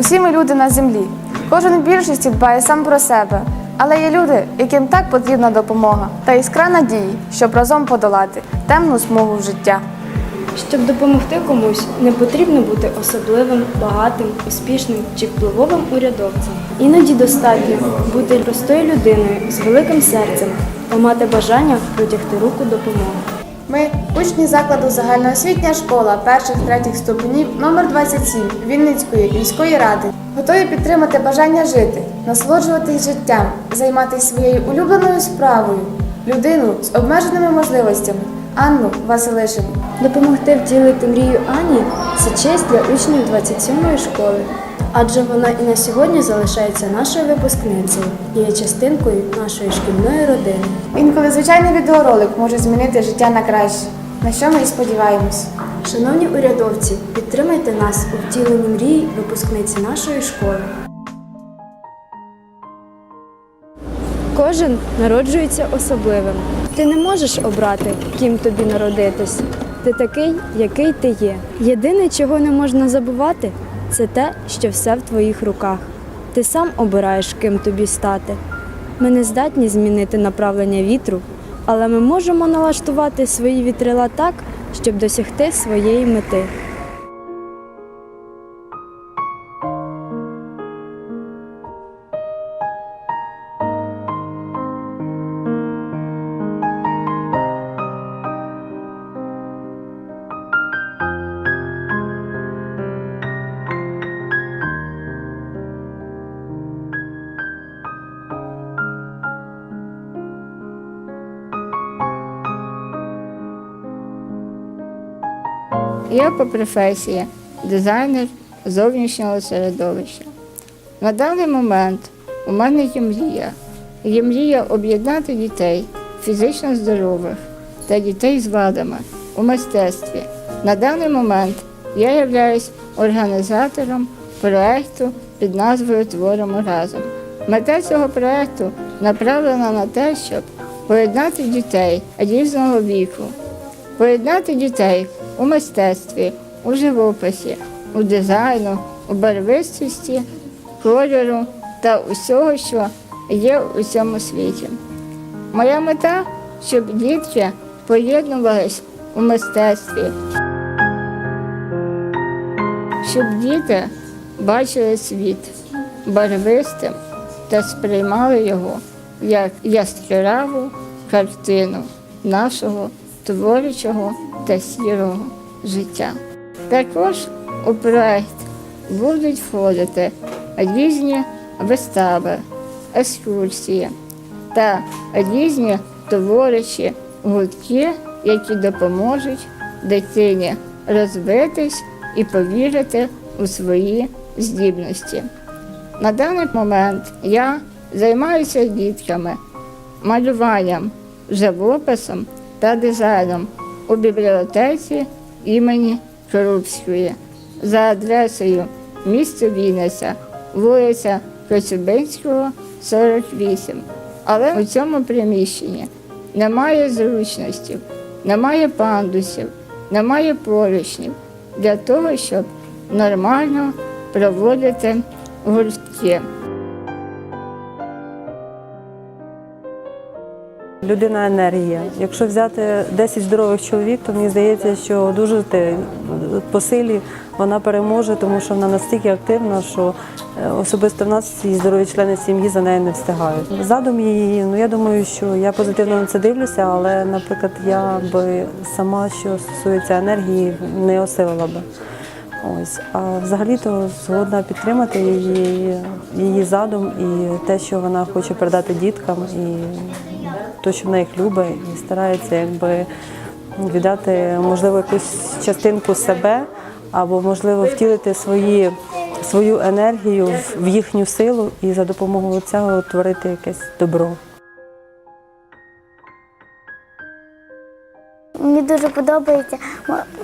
Усі ми люди на землі. Кожен в більшості дбає сам про себе. Але є люди, яким так потрібна допомога та іскра надії, щоб разом подолати темну смугу життя. Щоб допомогти комусь, не потрібно бути особливим, багатим, успішним чи впливовим урядовцем. Іноді достатньо бути простою людиною з великим серцем та мати бажання протягти руку допомоги. Ми учні закладу загальноосвітня школа перших третіх ступенів номер 27 Вінницької міської ради. Готові підтримати бажання жити, насолоджуватись життям, займатися своєю улюбленою справою, людину з обмеженими можливостями Анну Василишину. Допомогти втілити мрію Ані це честь для учнів 27-ї школи, адже вона і на сьогодні залишається нашою випускницею і є частинкою нашої шкільної родини. Інколи звичайний відеоролик може змінити життя на краще, на що ми і сподіваємось. Шановні урядовці, підтримайте нас у втіленні мрій випускниці нашої школи. Кожен народжується особливим. Ти не можеш обрати, ким тобі народитись. Ти такий, який ти є. Єдине, чого не можна забувати, це те, що все в твоїх руках. Ти сам обираєш, ким тобі стати. Ми не здатні змінити направлення вітру, але ми можемо налаштувати свої вітрила так, щоб досягти своєї мети. Я по професії дизайнер зовнішнього середовища. На даний момент у мене є мрія. Є мрія об'єднати дітей фізично здорових та дітей з вадами у мистецтві. На даний момент я являюсь організатором проєкту під назвою Творимо разом. Мета цього проєкту направлена на те, щоб поєднати дітей різного віку, поєднати дітей у мистецтві, у живописі, у дизайну, у барвистості, кольору та усього, що є у цьому світі. Моя мета, щоб дітки поєднувались у мистецтві, щоб діти бачили світ барвистим та сприймали його як яскраву картину нашого творчого та сірого життя. Також у проект будуть входити різні вистави, екскурсії та різні творчі гуртки, які допоможуть дитині розвитись і повірити у свої здібності. На даний момент я займаюся дітками малюванням, живописом та дизайном у бібліотеці імені Крупської за адресою місто Вінниця, вулиця Коцюбинського, 48. Але у цьому приміщенні немає зручностей, немає пандусів, немає поручнів для того, щоб нормально проводити гуртки. Людина енергія. Якщо взяти 10 здорових чоловік, то мені здається, що дуже по силі вона переможе, тому що вона настільки активна, що е, особисто в нас всі здорові члени сім'ї за нею не встигають. Задум її, ну я думаю, що я позитивно на це дивлюся, але, наприклад, я би сама, що стосується енергії, не осилила би. Ось, а взагалі-то згодна підтримати її, її задум і те, що вона хоче передати діткам, і те, що вона їх любить, і старається якби віддати, можливо, якусь частинку себе, або можливо втілити свої, свою енергію в їхню силу і за допомогою цього творити якесь добро. Мені дуже подобається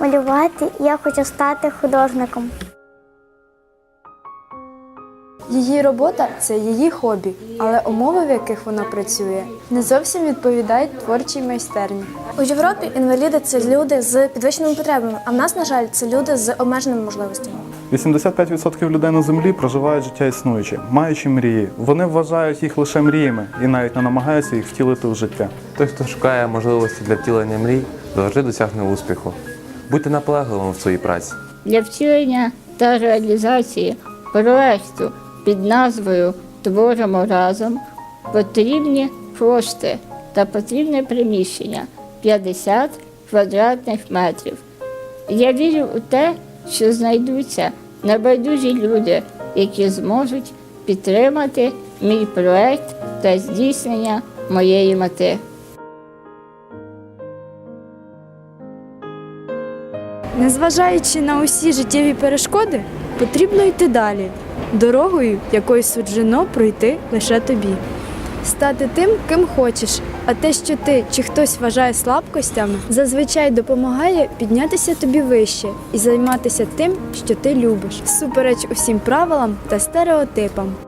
малювати. Я хочу стати художником. Її робота це її хобі, але умови, в яких вона працює, не зовсім відповідають творчій майстерні. У Європі інваліди це люди з підвищеними потребами, а в нас, на жаль, це люди з обмеженими можливостями. 85% людей на землі проживають життя існуюче, маючи мрії. Вони вважають їх лише мріями і навіть не намагаються їх втілити в життя. Той, хто шукає можливості для втілення мрій, завжди досягне успіху. Будьте наполегливим в своїй праці. Для втілення та реалізації проекту під назвою Творимо разом потрібні кошти та потрібне приміщення 50 квадратних метрів. Я вірю у те, що знайдуться небайдужі люди, які зможуть підтримати мій проект та здійснення моєї мети. Незважаючи на усі життєві перешкоди, потрібно йти далі, дорогою, якою суджено пройти лише тобі. Стати тим, ким хочеш, а те, що ти чи хтось вважає слабкостями, зазвичай допомагає піднятися тобі вище і займатися тим, що ти любиш, супереч усім правилам та стереотипам.